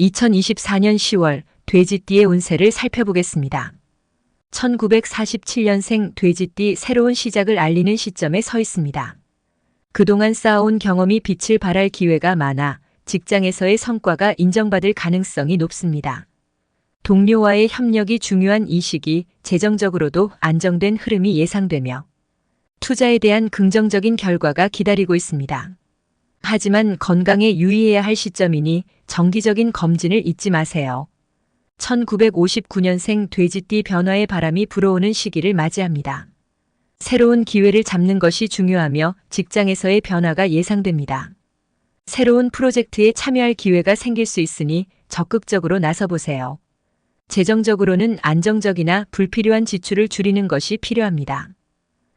2024년 10월 돼지띠의 운세를 살펴보겠습니다. 1947년생 돼지띠 새로운 시작을 알리는 시점에 서 있습니다. 그동안 쌓아온 경험이 빛을 발할 기회가 많아 직장에서의 성과가 인정받을 가능성이 높습니다. 동료와의 협력이 중요한 이 시기 재정적으로도 안정된 흐름이 예상되며 투자에 대한 긍정적인 결과가 기다리고 있습니다. 하지만 건강에 유의해야 할 시점이니 정기적인 검진을 잊지 마세요. 1959년생 돼지띠 변화의 바람이 불어오는 시기를 맞이합니다. 새로운 기회를 잡는 것이 중요하며 직장에서의 변화가 예상됩니다. 새로운 프로젝트에 참여할 기회가 생길 수 있으니 적극적으로 나서보세요. 재정적으로는 안정적이나 불필요한 지출을 줄이는 것이 필요합니다.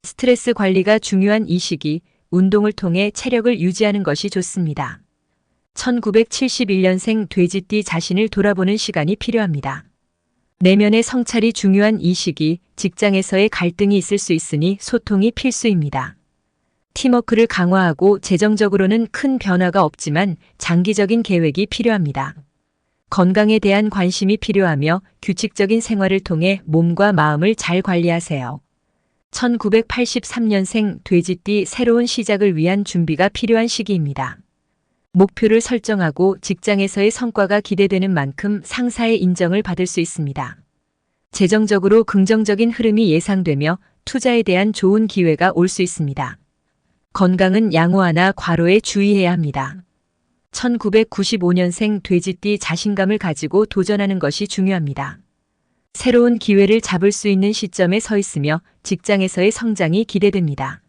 스트레스 관리가 중요한 이 시기, 운동을 통해 체력을 유지하는 것이 좋습니다. 1971년생 돼지띠 자신을 돌아보는 시간이 필요합니다. 내면의 성찰이 중요한 이 시기, 직장에서의 갈등이 있을 수 있으니 소통이 필수입니다. 팀워크를 강화하고 재정적으로는 큰 변화가 없지만 장기적인 계획이 필요합니다. 건강에 대한 관심이 필요하며 규칙적인 생활을 통해 몸과 마음을 잘 관리하세요. 1983년생 돼지띠 새로운 시작을 위한 준비가 필요한 시기입니다. 목표를 설정하고 직장에서의 성과가 기대되는 만큼 상사의 인정을 받을 수 있습니다. 재정적으로 긍정적인 흐름이 예상되며 투자에 대한 좋은 기회가 올 수 있습니다. 건강은 양호하나 과로에 주의해야 합니다. 1995년생 돼지띠 자신감을 가지고 도전하는 것이 중요합니다. 새로운 기회를 잡을 수 있는 시점에 서 있으며 직장에서의 성장이 기대됩니다.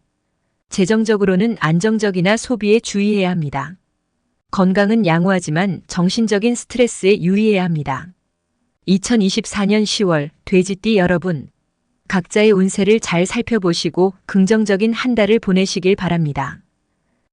재정적으로는 안정적이나 소비에 주의해야 합니다. 건강은 양호하지만 정신적인 스트레스에 유의해야 합니다. 2024년 10월 돼지띠 여러분, 각자의 운세를 잘 살펴보시고 긍정적인 한 달을 보내시길 바랍니다.